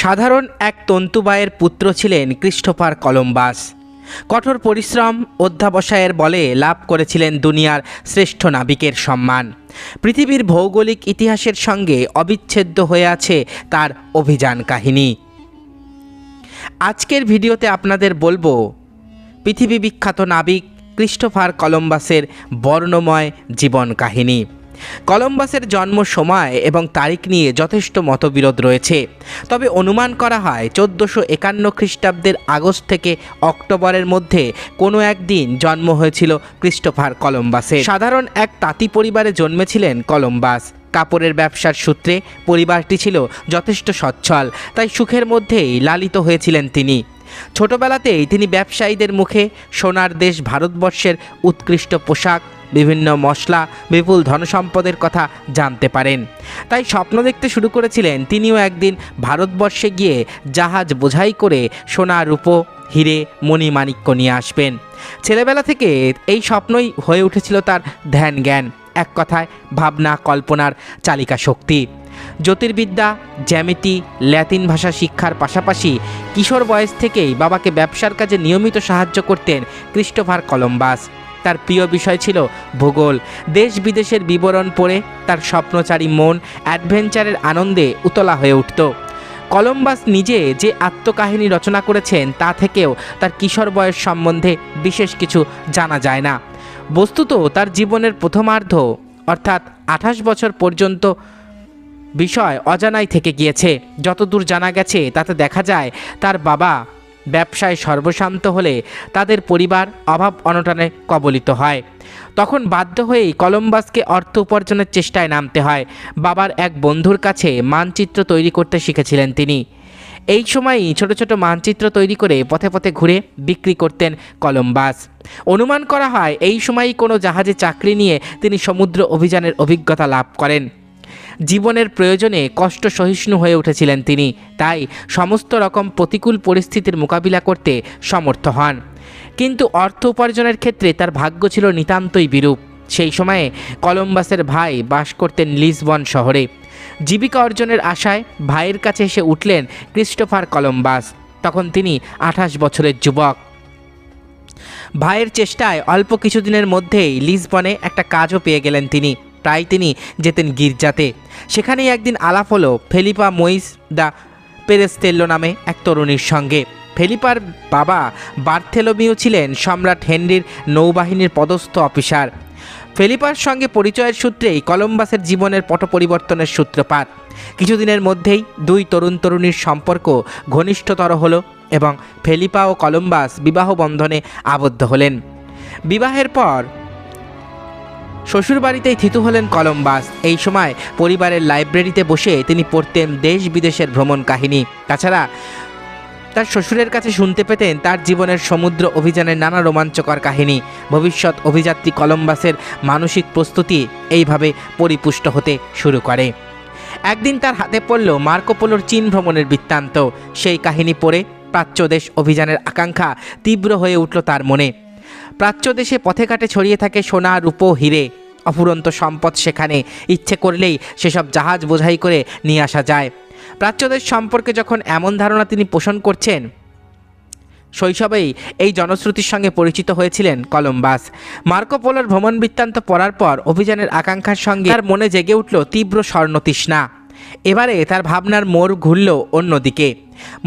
সাধারণ এক তন্তুবায়ের পুত্র ছিলেন ক্রিস্টোফার কলম্বাস। কঠোর পরিশ্রম অধ্যাবসায়ের বলে লাভ করেছিলেন দুনিয়ার শ্রেষ্ঠ নাবিকের সম্মান। পৃথিবীর ভৌগোলিক ইতিহাসের সঙ্গে অবিচ্ছেদ্য হয়ে আছে তার অভিযান কাহিনী। আজকের ভিডিওতে আপনাদের বলব, পৃথিবী বিখ্যাত নাবিক ক্রিস্টোফার কলম্বাসের বর্ণময় জীবন কাহিনী। কলম্বাসের জন্ম সময় এবং তারিখ নিয়ে যথেষ্ট মতবিরোধ রয়েছে। তবে অনুমান করা হয়, চোদ্দোশো একান্ন খ্রিস্টাব্দের আগস্ট থেকে অক্টোবরের মধ্যে কোনো একদিন জন্ম হয়েছিল ক্রিস্টোফার কলম্বাসের। সাধারণ এক তাঁতি পরিবারে জন্মেছিলেন কলম্বাস। কাপড়ের ব্যবসার সূত্রে পরিবারটি ছিল যথেষ্ট সচ্ছল, তাই সুখের মধ্যেই লালিত হয়েছিলেন তিনি। ছোটবেলাতেই তিনি ব্যবসায়ীদের মুখে সোনার দেশ ভারতবর্ষের উৎকৃষ্ট পোশাক বিভিন্ন মশলা, বিপুল ধনসম্পদের কথা জানতে পারেন। তাই স্বপ্ন দেখতে শুরু করেছিলেন তিনিও একদিন ভারতবর্ষে গিয়ে জাহাজ বোঝাই করে সোনা, রূপো, হিরে মণিমাণিক্য নিয়ে আসবেন। ছেলেবেলা থেকে এই স্বপ্নই হয়ে উঠেছিল তার ধ্যান জ্ঞান এক কথায় ভাবনা, কল্পনার চালিকা শক্তি। জ্যোতির্বিদ্যা, জ্যামিতি, ল্যাতিন ভাষা শিক্ষার পাশাপাশি কিশোর বয়স থেকেই বাবাকে ব্যবসার কাজে নিয়মিত সাহায্য করতেন ক্রিস্টোফার কলম্বাস। তার প্রিয় বিষয় ছিল ভূগোল। দেশ বিদেশের বিবরণ পড়ে তার স্বপ্নচারী মন অ্যাডভেঞ্চারের আনন্দে উতলা হয়ে উঠত। কলম্বাস নিজে যে আত্মকাহিনী রচনা করেছেন, তা থেকেও তার কিশোর বয়স সম্বন্ধে বিশেষ কিছু জানা যায় না। বস্তুত তার জীবনের প্রথমার্ধ, অর্থাৎ আঠাশ বছর পর্যন্ত, বিষয় অজানাই থেকে গিয়েছে। যতদূর জানা গেছে, তাতে দেখা যায় তার বাবা ব্যবসায় সর্বশান্ত হলে তাদের পরিবার অভাব অনটনে কবলিত হয়। তখন বাধ্য হয়েই কলম্বাসকে অর্থ উপার্জনের চেষ্টায় নামতে হয়। বাবার এক বন্ধুর কাছে মানচিত্র তৈরি করতে শিখেছিলেন তিনি। এই সময়ই ছোট ছোট মানচিত্র তৈরি করে পথে পথে ঘুরে বিক্রি করতেন কলম্বাস। অনুমান করা হয়, এই সময়ই কোনো জাহাজে চাকরি নিয়ে তিনি সমুদ্র অভিযানের অভিজ্ঞতা লাভ করেন। জীবনের প্রয়োজনে কষ্ট সহিষ্ণু হয়ে উঠেছিলেন তিনি। তাই সমস্ত রকম প্রতিকূল পরিস্থিতির মোকাবিলা করতে সমর্থ হন। কিন্তু অর্থ উপার্জনের ক্ষেত্রে তার ভাগ্য ছিল নিতান্তই বিরূপ। সেই সময়ে কলম্বাসের ভাই বাস করতেন লিসবন শহরে। জীবিকা অর্জনের আশায় ভাইয়ের কাছে এসে উঠলেন ক্রিস্টোফার কলম্বাস। তখন তিনি আঠাশ বছরের যুবক। ভাইয়ের চেষ্টায় অল্প কিছুদিনের মধ্যেই লিসবনে একটা কাজও পেয়ে গেলেন তিনি। প্রায় তিনি যেতেন গির্জাতে। সেখানেই একদিন আলাপ হলো ফেলিপা মইস দা পেরেস্তেল্লো নামে এক তরুণীর সঙ্গে। ফেলিপার বাবা বার্থেলোমিও ছিলেন সম্রাট হেনরির নৌবাহিনীর পদস্থ অফিসার। ফেলিপার সঙ্গে পরিচয়ের সূত্রেই কলম্বাসের জীবনের পট পরিবর্তনের সূত্রপাত। কিছুদিনের মধ্যেই দুই তরুণ তরুণীর সম্পর্ক ঘনিষ্ঠতর হলো এবং ফেলিপা ও কলম্বাস বিবাহ বন্ধনে আবদ্ধ হলেন। বিবাহের পর শ্বশুরবাড়িতেই থিতু হলেন কলম্বাস। এই সময় পরিবারের লাইব্রেরিতে বসে তিনি পড়তেন দেশ বিদেশের ভ্রমণ কাহিনী। তাছাড়া তার শ্বশুরের কাছে শুনতে পেতেন তার জীবনের সমুদ্র অভিযানের নানা রোমাঞ্চকর কাহিনী। ভবিষ্যৎ অভিযাত্রী কলম্বাসের মানসিক প্রস্তুতি এইভাবে পরিপুষ্ট হতে শুরু করে। একদিন তার হাতে পড়ল মার্কোপোলোর চীন ভ্রমণের বৃত্তান্ত। সেই কাহিনী পড়ে প্রাচ্য দেশ অভিযানের আকাঙ্ক্ষা তীব্র হয়ে উঠল তার মনে। প্রাচ্য দেশে পথে ঘাটে ছড়িয়ে থাকে সোনা, রূপো, হিরে। অফুরন্ত সম্পদ সেখানে ইচ্ছে করলেই সেসব জাহাজ বোঝাই করে নিয়ে আসা যায়। প্রাচ্যদেশ সম্পর্কে যখন এমন ধারণা তিনি পোষণ করছেন, শৈশবেই এই জনশ্রুতির সঙ্গে পরিচিত হয়েছিলেন কলম্বাস। মার্কো পোলোর ভ্রমণ বৃত্তান্ত পড়ার পর অভিযানের আকাঙ্ক্ষার সঙ্গে তার মনে জেগে উঠল তীব্র স্বর্ণতৃষ্ণা। এবারে তার ভাবনার মোড় ঘুরল অন্যদিকে।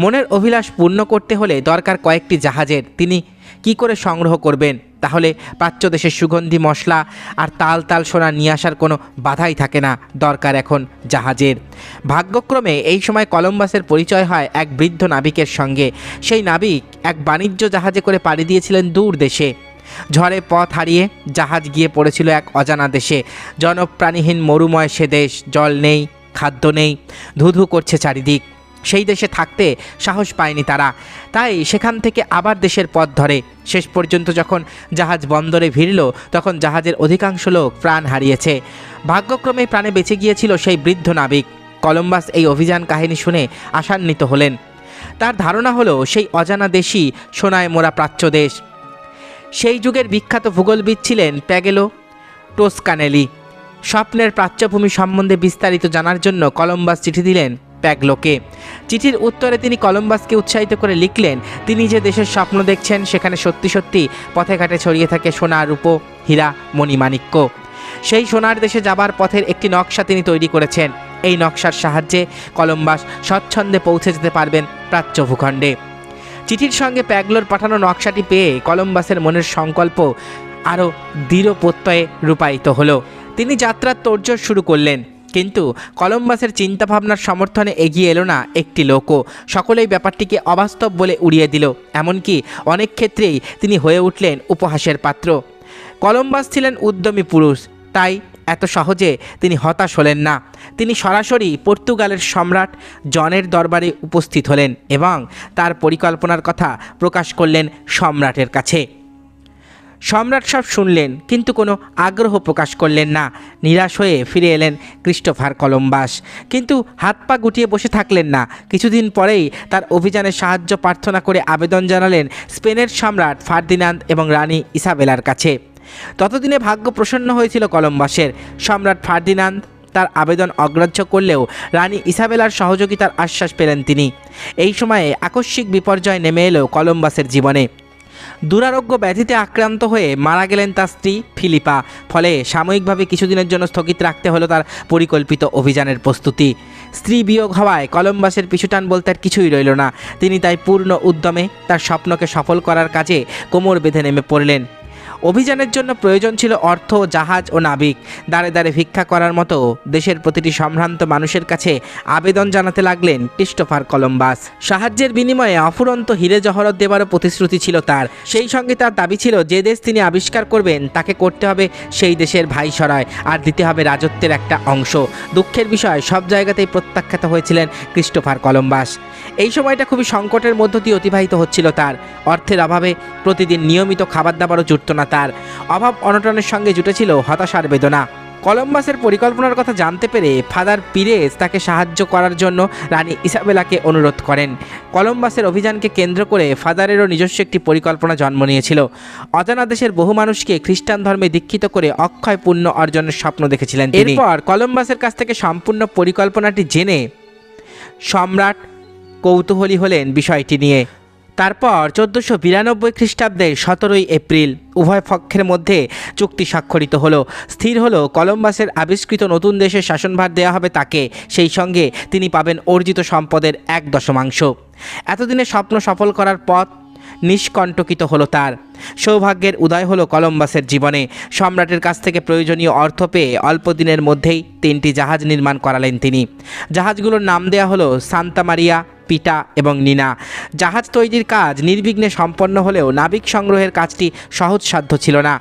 মনের অভিলাষ পূর্ণ করতে হলে দরকার কয়েকটি জাহাজের। তিনি কি করে সংগ্রহ করবেন? তাহলে প্রাচ্য দেশের সুগন্ধি মশলা আর তাল তাল সোনা নিয়ে আসার কোনো বাধাই থাকে না, দরকার এখন জাহাজের। ভাগ্যক্রমে এই সময় কলম্বাসের পরিচয় হয় এক বৃদ্ধ নাবিকের সঙ্গে। সেই নাবিক এক বাণিজ্য জাহাজে করে পাড়ি দিয়েছিলেন দূর দেশে। ঝড়ে পথ হারিয়ে জাহাজ গিয়ে পড়েছিল এক অজানা দেশে। জনপ্রাণীহীন মরুময় সে দেশ, জল নেই, খাদ্য নেই, ধুধু করছে চারিদিক। সেই দেশে থাকতে সাহস পায়নি তারা। তাই সেখান থেকে আবার দেশের পথ ধরে। শেষ পর্যন্ত যখন জাহাজ বন্দরে ভিড়ল, তখন জাহাজের অধিকাংশ লোক প্রাণ হারিয়েছে। ভাগ্যক্রমে প্রাণে বেঁচে গিয়েছিল সেই বৃদ্ধ নাবিক। কলম্বাস এই অভিযান কাহিনী শুনে আশান্বিত হলেন। তার ধারণা হলো, সেই অজানা দেশই সোনায় মোরা প্রাচ্য দেশ। সেই যুগের বিখ্যাত ভূগোলবিদ ছিলেন প্যাগেলো টোসকানেলি। স্বপ্নের প্রাচ্যভূমি সম্বন্ধে বিস্তারিত জানার জন্য কলম্বাস চিঠি দিলেন প্যাগলোকে চিঠির উত্তরে তিনি কলম্বাসকে উৎসাহিত করে লিখলেন, তিনি যে দেশের স্বপ্ন দেখছেন, সেখানে সত্যি সত্যি পথে ঘাটে ছড়িয়ে থাকে সোনা রূপো, হীরা, মণিমাণিক্য। সেই সোনার দেশে যাবার পথের একটি নকশা তিনি তৈরি করেছেন। এই নকশার সাহায্যে কলম্বাস স্বচ্ছন্দে পৌঁছে যেতে পারবেন প্রাচ্য ভূখণ্ডে চিঠির সঙ্গে প্যাগলোর পাঠানো নকশাটি পেয়ে কলম্বাসের মনের সংকল্প আরও দৃঢ় প্রত্যয়ে রূপায়িত হলো। তিনি যাত্রার তোড়জোড় শুরু করলেন। কিন্তু কলম্বাসের চিন্তাভাবনার সমর্থনে এগিয়ে এলো না একটি লোকও। সকলেই ব্যাপারটিকে অবাস্তব বলে উড়িয়ে দিল। এমনকি অনেক ক্ষেত্রেই তিনি হয়ে উঠলেন উপহাসের পাত্র। কলম্বাস ছিলেন উদ্যমী পুরুষ, তাই এত সহজে তিনি হতাশ হলেন না। তিনি সরাসরি পর্তুগালের সম্রাট জনের দরবারে উপস্থিত হলেন এবং তার পরিকল্পনার কথা প্রকাশ করলেন সম্রাটের কাছে। সম্রাট সব শুনলেন, কিন্তু কোনো আগ্রহ প্রকাশ করলেন না। নিরাশ হয়ে ফিরে এলেন ক্রিস্টোফার কলম্বাস। কিন্তু হাত পা গুটিয়ে বসে থাকলেন না। কিছুদিন পরেই তার অভিযানে সাহায্য প্রার্থনা করে আবেদন জানালেন স্পেনের সম্রাট ফার্দিনান্দ এবং রানী ইসাবেলার কাছে। ততদিনে ভাগ্য প্রসন্ন হয়েছিল কলম্বাসের। সম্রাট ফার্দিনান্দ তার আবেদন অগ্রাহ্য করলেও রানী ইসাবেলার সহযোগিতার আশ্বাস পেলেন তিনি। এই সময়ে আকস্মিক বিপর্যয় নেমে এলো কলম্বাসের জীবনে। দুরারোগ্য ব্যাধিতে আক্রান্ত হয়ে মারা গেলেন তার স্ত্রী ফিলিপা। ফলে সাময়িকভাবে কিছুদিনের জন্য স্থগিত রাখতে হলো তার পরিকল্পিত অভিযানের প্রস্তুতি। স্ত্রী বিয়োগ হওয়ায় কলম্বাসের পিছুটান বলতে আর কিছুই রইল না। তিনি তাই পূর্ণ উদ্যমে তার স্বপ্নকে সফল করার কাজে কোমর বেঁধে নেমে পড়লেন। অভিযানের জন্য প্রয়োজন ছিল অর্থ, জাহাজ ও নাবিক। দাঁড়ে দাঁড়ে ভিক্ষা করার মতো দেশের প্রতিটি সম্ভ্রান্ত মানুষের কাছে আবেদন জানাতে লাগলেন ক্রিস্টোফার কলম্বাস। সাহায্যের বিনিময়ে অফুরন্ত হিরে জহরত দেওয়ারও প্রতিশ্রুতি ছিল তার। সেই সঙ্গে তার দাবি ছিল, যে দেশ তিনি আবিষ্কার করবেন, তাকে করতে হবে সেই দেশের ভাইসরায় আর দিতে হবে রাজত্বের একটা অংশ। দুঃখের বিষয়, সব জায়গাতেই প্রত্যাখ্যাত হয়েছিলেন ক্রিস্টোফার কলম্বাস। এই সময়টা খুবই সংকটের মধ্য দিয়ে অতিবাহিত হচ্ছিল তার। অর্থের অভাবে প্রতিদিন নিয়মিত খাবার দাবারও জুটত না তার অভাব অনটনের সঙ্গে জুটেছিল হতাশার বেদনা। কলম্বাসের পরিকল্পনার কথা জানতে পেরে ফাদার পিরেস তাকে সাহায্য করার জন্য রানী ইসাবেলাকে অনুরোধ করেন। কলম্বাসের অভিযানকে কেন্দ্র করে ফাদারেরও নিজস্ব একটি পরিকল্পনা জন্ম নিয়েছিল। অজানা দেশের বহু মানুষকে খ্রিস্টান ধর্মে দীক্ষিত করে অক্ষয় পুণ্য অর্জনের স্বপ্ন দেখেছিলেন। এরপর কলম্বাসের কাছ থেকে সম্পূর্ণ পরিকল্পনাটি জেনে সম্রাট কৌতূহলী হলেন বিষয়টি নিয়ে। তারপর চোদ্দোশো বিরানব্বই খ্রিস্টাব্দের সতেরোই এপ্রিল উভয় পক্ষের মধ্যে চুক্তি স্বাক্ষরিত হলো। স্থির হলো, কলম্বাসের আবিষ্কৃত নতুন দেশের শাসনভার দেওয়া হবে তাকে। সেই সঙ্গে তিনি পাবেন অর্জিত সম্পদের এক দশমাংশ। এতদিনে স্বপ্ন সফল করার পথ নিষ্কণ্টকিত হলো তার। সৌভাগ্যের উদয় হলো কলম্বাসের জীবনে। সম্রাটের কাছ থেকে প্রয়োজনীয় অর্থ পেয়ে অল্প দিনের মধ্যেই তিনটি জাহাজ নির্মাণ করালেন তিনি। জাহাজগুলোর নাম দেয়া হলো সান্তা মারিয়া পিটা এবং নিনা। জাহাজ তৈরির কাজ নির্বিঘ্নে সম্পন্ন হলেও নাবিক সংগ্রহের কাজটি সহজসাধ্য ছিল না।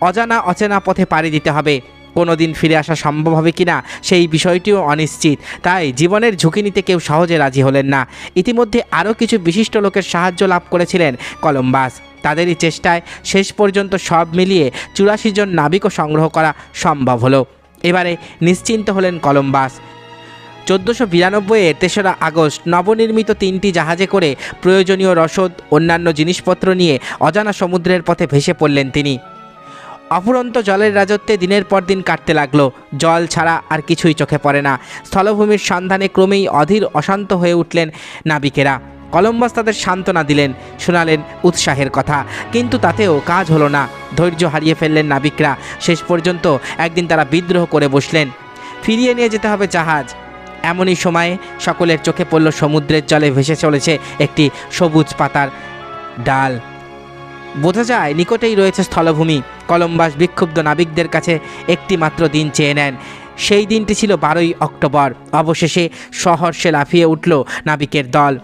অজানা অচেনা পথে পাড়ি দিতে হবে। কোনো দিন ফিরে আসা সম্ভব হবে কিনা সেই বিষয়টিও অনিশ্চিত। তাই জীবনের ঝুঁকি নিতে কেউ সহজে রাজি হলেন না। ইতিমধ্যে আরও কিছু বিশিষ্ট লোকের সাহায্য লাভ করেছিলেন কলম্বাস। তাদেরই চেষ্টায় শেষ পর্যন্ত সব মিলিয়ে চুরাশি জন নাবিকও সংগ্রহ করা সম্ভব হলো। এবারে নিশ্চিন্ত হলেন কলম্বাস। চোদ্দোশো বিরানব্বইয়ের তেসরা আগস্ট নবনির্মিত তিনটি জাহাজে করে প্রয়োজনীয় রসদ, অন্যান্য জিনিসপত্র নিয়ে অজানা সমুদ্রের পথে ভেসে পড়লেন তিনি। অফুরন্ত জলের রাজত্বে দিনের পর দিন কাটতে লাগল। জল ছাড়া আর কিছুই চোখে পড়ে না। স্থলভূমির সন্ধানে ক্রমেই অধীর অশান্ত হয়ে উঠলেন নাবিকেরা। কলম্বাস তাদের সান্ত্বনা দিলেন, শোনালেন উৎসাহের কথা। কিন্তু তাতেও কাজ হলো না। ধৈর্য হারিয়ে ফেললেন নাবিকরা। শেষ পর্যন্ত একদিন তারা বিদ্রোহ করে বসলেন। ফিরিয়ে নিয়ে যেতে হবে জাহাজ। এমনই সময়ে সকলের চোখে পড়ল সমুদ্রের জলে ভেসে চলেছে একটি সবুজ পাতার ডাল। বোঝা যায় নিকটেই রয়েছে স্থলভূমি। কলম্বাস বিক্ষুব্ধ নাবিকদের কাছে একটি মাত্র দিন চেয়ে নেন। সেই দিনটি ছিল বারোই অক্টোবর। অবশেষে সহর্ষে লাফিয়ে উঠল নাবিকের দল।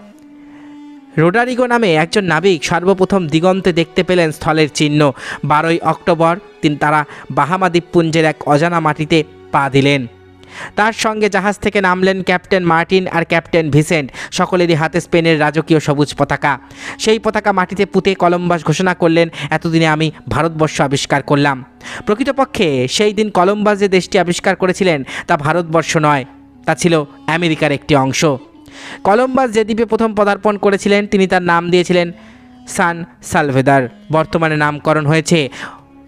রোডারিগো নামে একজন নাবিক সর্বপ্রথম দিগন্তে দেখতে পেলেন স্থলের চিহ্ন। বারোই অক্টোবর তিনি তারা বাহামা দ্বীপপুঞ্জের এক অজানা মাটিতে পা দিলেন। তার সঙ্গে জাহাজ থেকে নামলেন ক্যাপ্টেন মার্টিন আর ক্যাপ্টেন ভিসেন্ট, সকলেরই হাতে স্পেনের রাজকীয় সবুজ পতাকা। সেই পতাকা মাটিতে পুঁতে কলম্বাস ঘোষণা করলেন, এতদিনে আমি ভারতবর্ষ আবিষ্কার করলাম। প্রকৃতপক্ষে সেই দিন কলম্বাস যে দেশটি আবিষ্কার করেছিলেন, তা ভারতবর্ষ নয়, তা ছিল আমেরিকার একটি অংশ। কলম্বাস যে দ্বীপে প্রথম পদার্পণ করেছিলেন, তিনি তার নাম দিয়েছিলেন সান সালভেদার। বর্তমানে নামকরণ হয়েছে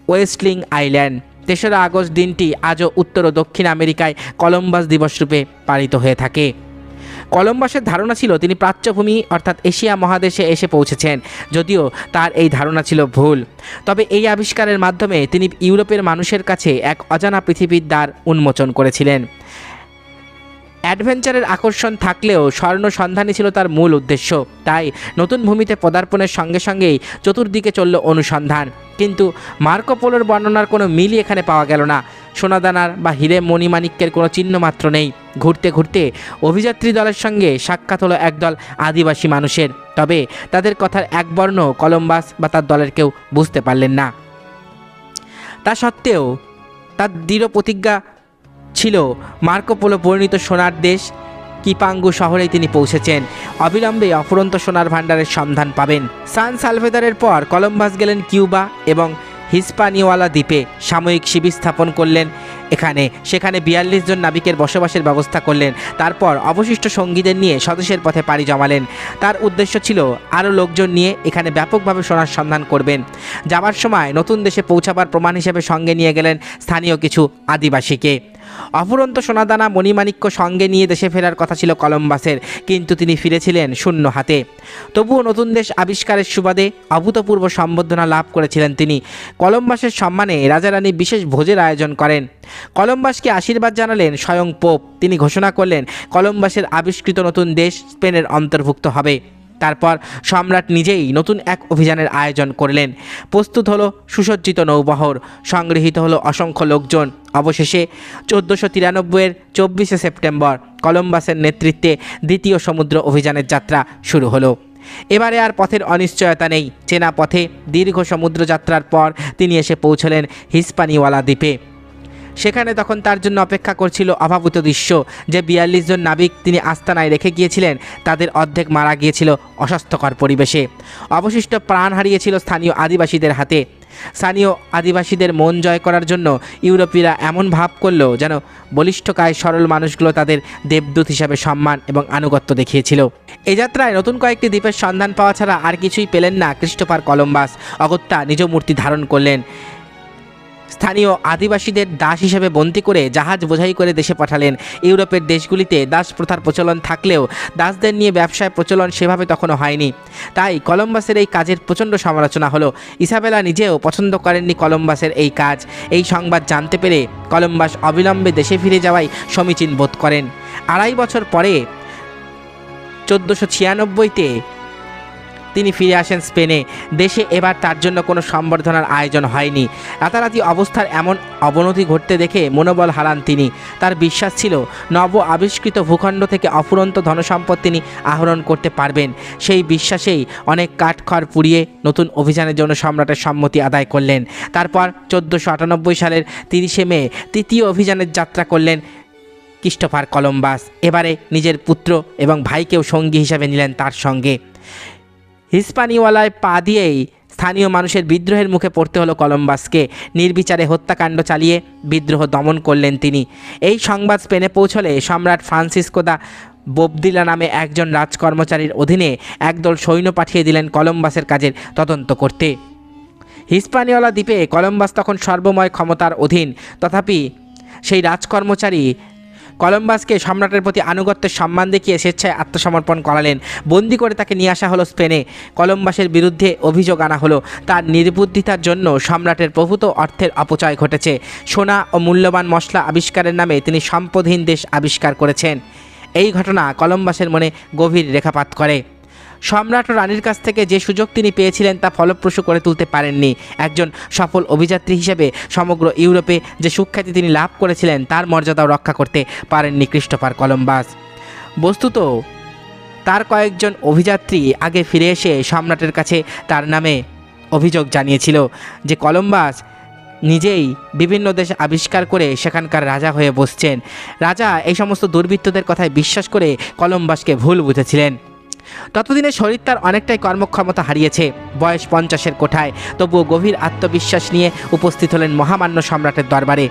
ওয়েস্টলিং আইল্যান্ড। তেসরা আগস্ট দিনটি আজও উত্তর ও দক্ষিণ আমেরিকায় কলম্বাস দিবস রূপে পালিত হয়ে থাকে। কলম্বাসের ধারণা ছিল তিনি প্রাচ্যভূমি, অর্থাৎ এশিয়া মহাদেশে এসে পৌঁছেছেন, যদিও তার এই ধারণা ছিল ভুল। তবে এই আবিষ্কারের মাধ্যমে তিনি ইউরোপের মানুষের কাছে এক অজানা পৃথিবীর দ্বার উন্মোচন করেছিলেন। অ্যাডভেঞ্চারের আকর্ষণ থাকলেও স্বর্ণ সন্ধানই ছিল তার মূল উদ্দেশ্য। তাই নতুন ভূমিতে পদার্পণের সঙ্গে সঙ্গেই চতুর্দিকে চলল অনুসন্ধান। কিন্তু মার্কো পোলোর বর্ণনার কোনো মিলই এখানে পাওয়া গেল না। সোনাদানার বা হিরে মণিমাণিক্যের কোনো চিহ্ন মাত্র নেই। ঘুরতে ঘুরতে অভিযাত্রী দলের সঙ্গে সাক্ষাৎ হলো একদল আদিবাসী মানুষের। তবে তাদের কথার এক বর্ণ কলম্বাস বা তার দলের কেউ বুঝতে পারলেন না। তা সত্ত্বেও তার দৃঢ় প্রতিজ্ঞা ছিল মার্কোপোলো পরিণত সোনার দেশ। কিপাঙ্গু শহরেই তিনি পৌঁছেছেন। অবিলম্বে অফুরন্ত সোনার ভাণ্ডারের সন্ধান পাবেন। সান সালভেদারের পর কলম্বাস গেলেন কিউবা এবং হিসপানিওয়ালা দ্বীপে সাময়িক শিবির স্থাপন করলেন এখানে। সেখানে বিয়াল্লিশ জন নাবিকের বসবাসের ব্যবস্থা করলেন। তারপর অবশিষ্ট সঙ্গীদের নিয়ে স্বদেশের পথে পাড়ি জমালেন। তার উদ্দেশ্য ছিল আরও লোকজন নিয়ে এখানে ব্যাপকভাবে সোনার সন্ধান করবেন। যাবার সময় নতুন দেশে পৌঁছাবার প্রমাণ হিসেবে সঙ্গে নিয়ে গেলেন স্থানীয় কিছু আদিবাসীকে। অফুরন্ত সোনাদানা মণিমাণিক্য সঙ্গে নিয়ে দেশে ফেরার কথা ছিল কলম্বাসের, কিন্তু তিনি ফিরেছিলেন শূন্য হাতে। তবুও নতুন দেশ আবিষ্কারের সুবাদে অভূতপূর্ব সম্বর্ধনা লাভ করেছিলেন তিনি। কলম্বাসের সম্মানে রাজারানী বিশেষ ভোজের আয়োজন করেন। কলম্বাসকে আশীর্বাদ জানালেন স্বয়ং পোপ। তিনি ঘোষণা করলেন, কলম্বাসের আবিষ্কৃত নতুন দেশ স্পেনের অন্তর্ভুক্ত হবে। তারপর সম্রাট নিজেই নতুন এক অভিযানের আয়োজন করলেন। প্রস্তুত হলো সুসজ্জিত নৌবহর, সংগৃহীত হলো অসংখ্য লোকজন। অবশেষে চোদ্দোশো তিরানব্বইয়ের চব্বিশে সেপ্টেম্বর কলম্বাসের নেতৃত্বে দ্বিতীয় সমুদ্র অভিযানের যাত্রা শুরু হলো। এবারে আর পথের অনিশ্চয়তা নেই। চেনা পথে দীর্ঘ সমুদ্র যাত্রার পর তিনি এসে পৌঁছলেন হিসপানিওয়ালা দ্বীপে। সেখানে তখন তার জন্য অপেক্ষা করছিল অভাবুত দৃশ্য। যে বিয়াল্লিশ জন নাবিক তিনি আস্তানায় রেখে গিয়েছিলেন, তাদের অর্ধেক মারা গিয়েছিল অস্বাস্থ্যকর পরিবেশে। অবশিষ্ট প্রাণ হারিয়েছিল স্থানীয় আদিবাসীদের হাতে। স্থানীয় আদিবাসীদের মন জয় করার জন্য ইউরোপীয়রা এমন ভাব করল যেন বলিষ্ঠকায় সরল মানুষগুলো তাদের দেবদূত হিসাবে সম্মান এবং আনুগত্য দেখিয়েছিল। এ যাত্রায় নতুন কয়েকটি দ্বীপের সন্ধান পাওয়া ছাড়া আর কিছুই পেলেন না ক্রিস্টোফার কলম্বাস। অগত্যা নিজ মূর্তি ধারণ করলেন। স্থানীয় আদিবাসীদের দাস হিসেবে বন্দি করে জাহাজ বোঝাই করে দেশে পাঠালেন। ইউরোপের দেশগুলিতে দাস প্রথার প্রচলন থাকলেও দাসদের নিয়ে ব্যবসায় প্রচলন সেভাবে তখনও হয়নি। তাই কলম্বাসের এই কাজের প্রচণ্ড সমালোচনা হলো। ইসাবেলা নিজেও পছন্দ করেননি কলম্বাসের এই কাজ। এই সংবাদ জানতে পেরে কলম্বাস অবিলম্বে দেশে ফিরে যাওয়াই সমীচীন বোধ করেন। আড়াই বছর পরে চোদ্দোশো ছিয়ানব্বইতে তিনি ফিরে আসেন স্পেনে। দেশে এবার তার জন্য কোনো সম্বর্ধনার আয়োজন হয়নি। রাতারাতি অবস্থার এমন অবনতি ঘটতে দেখে মনোবল হারান তিনি। তার বিশ্বাস ছিল, নব আবিষ্কৃত ভূখণ্ড থেকে অফুরন্ত ধনসম্পদ তিনি আহরণ করতে পারবেন। সেই বিশ্বাসেই অনেক কাঠখড় পুড়িয়ে নতুন অভিযানের জন্য সম্রাটের সম্মতি আদায় করলেন। তারপর চোদ্দোশো আটানব্বই সালের তিরিশে মে তৃতীয় অভিযানের যাত্রা করলেন ক্রিস্টোফার কলম্বাস। এবারে নিজের পুত্র এবং ভাইকেও সঙ্গী হিসাবে নিলেন তার সঙ্গে। হিসপানিওয়ালায় পা দিয়েই স্থানীয় মানুষের বিদ্রোহের মুখে পড়তে হলো কলম্বাসকে। নির্বিচারে হত্যাকাণ্ড চালিয়ে বিদ্রোহ দমন করলেন তিনি। এই সংবাদ স্পেনে পৌঁছলে সম্রাট ফ্রান্সিসকো দা বোবদিলা নামে একজন রাজকর্মচারীর অধীনে একদল সৈন্য পাঠিয়ে দিলেন কলম্বাসের কাজের তদন্ত করতে। হিসপানিওয়ালা দ্বীপে কলম্বাস তখন সর্বময় ক্ষমতার অধীন। তথাপি সেই রাজকর্মচারী কলম্বাসকে সম্রাটের প্রতি আনুগত্যের সম্মান দেখিয়ে স্বেচ্ছায় আত্মসমর্পণ করালেন। বন্দি করে তাকে নিয়ে আসা হলো স্পেনে। কলম্বাসের বিরুদ্ধে অভিযোগ আনা হলো। তার নির্বুদ্ধিতার জন্য সম্রাটের প্রভূত অর্থের অপচয় ঘটেছে। সোনা ও মূল্যবান মশলা আবিষ্কারের নামে তিনি সম্পদহীন দেশ আবিষ্কার করেছেন। এই ঘটনা কলম্বাসের মনে গভীর রেখাপাত করে। সম্রাট ও রানীর কাছ থেকে যে সুযোগ তিনি পেয়েছিলেন তা ফলপ্রসূ করে তুলতে পারেননি। একজন সফল অভিযাত্রী হিসেবে সমগ্র ইউরোপে যে সুখ্যাতি তিনি লাভ করেছিলেন, তার মর্যাদাও রক্ষা করতে পারেননি ক্রিস্টোফার কলম্বাস। বস্তুত, তার কয়েকজন অভিযাত্রী আগে ফিরে এসে সম্রাটের কাছে তার নামে অভিযোগ জানিয়েছিল যে কলম্বাস নিজেই বিভিন্ন দেশ আবিষ্কার করে সেখানকার রাজা হয়ে বসছেন। রাজা এই সমস্ত দুর্বৃত্তদের কথায় বিশ্বাস করে কলম্বাসকে ভুল বুঝেছিলেন। ততদিনে শরীর তার অনেকটাই কর্মক্ষমতা হারিয়েছে। বয়স পঞ্চাশের কোঠায়। তবুও গভীর আত্মবিশ্বাস নিয়ে উপস্থিত হলেন মহামান্য সম্রাটের দরবারে।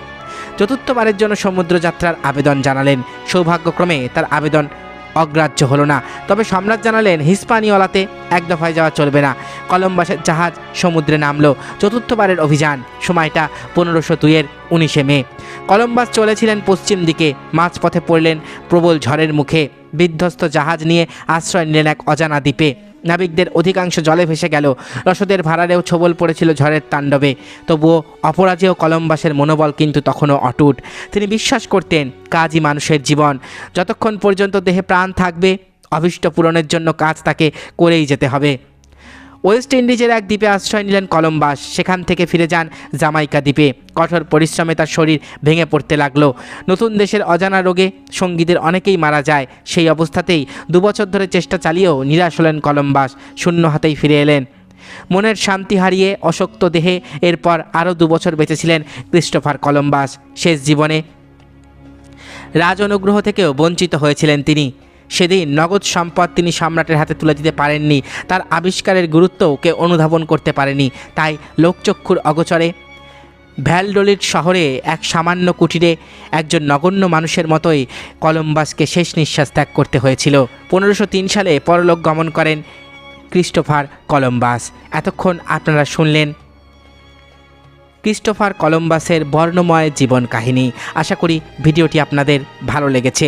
চতুর্থবারের জন্য সমুদ্রযাত্রার আবেদন জানালেন। সৌভাগ্যক্রমে তার আবেদন অগ্রাহ্য হলো না। তবে সম্রাট জানালেন হিসপানিওলাতে এক দফায় যাওয়া চলবে না। কলম্বাসের জাহাজ সমুদ্রে নামলো। চতুর্থবারের অভিযান। সময়টা পনেরোশো দুইয়ের উনিশে মে। কলম্বাস চলেছিলেন পশ্চিম দিকে। মাঝপথে পড়লেন প্রবল ঝড়ের মুখে। বিধ্বস্ত জাহাজ নিয়ে আশ্রয় নিলেন এক অজানা দ্বীপে। নাবিকদের অধিকাংশ জলে ভেসে গেল। রসদের ভাড়ারেও ছবল পড়েছিল ঝড়ের তাণ্ডবে। তবুও অপরাজেয় কলম্বাসের মনোবল কিন্তু তখনও অটুট। তিনি বিশ্বাস করতেন, কাজই মানুষের জীবন। যতক্ষণ পর্যন্ত দেহে প্রাণ থাকবে, অভীষ্ট পূরণের জন্য কাজ তাকে করেই যেতে হবে। ওয়েস্ট ইন্ডিজের এক দ্বীপে আশ্রয় নিলেন কলম্বাস। সেখান থেকে ফিরে যান জামাইকা দ্বীপে। কঠোর পরিশ্রমে তার শরীর ভেঙে পড়তে লাগল। নতুন দেশের অজানা রোগে সঙ্গীদের অনেকেই মারা যায়। সেই অবস্থাতেই দুবছর ধরে চেষ্টা চালিয়েও নিরাশ হলেন কলম্বাস। শূন্য হাতেই ফিরে এলেন। মনের শান্তি হারিয়ে অশক্ত দেহে এরপর আরও দুবছর বেঁচেছিলেন ক্রিস্টোফার কলম্বাস। শেষ জীবনে রাজ অনুগ্রহ থেকেও বঞ্চিত হয়েছিলেন তিনি। সেদিন নগদ সম্পদ তিনি সম্রাটের হাতে তুলে দিতে পারেননি। তার আবিষ্কারের গুরুত্বও কে অনুধাবন করতে পারেনি। তাই লোকচক্ষুর অগচরে ভ্যালডোলিট শহরে এক সামান্য কুটিরে একজন নগণ্য মানুষের মতোই কলম্বাসকে শেষ নিঃশ্বাস ত্যাগ করতে হয়েছিল। পনেরোশো সালে পরলোক গমন করেন ক্রিস্টোফার কলম্বাস। এতক্ষণ আপনারা শুনলেন ক্রিস্টোফার কলম্বাসের বর্ণময় জীবন কাহিনী। আশা করি ভিডিওটি আপনাদের ভালো লেগেছে।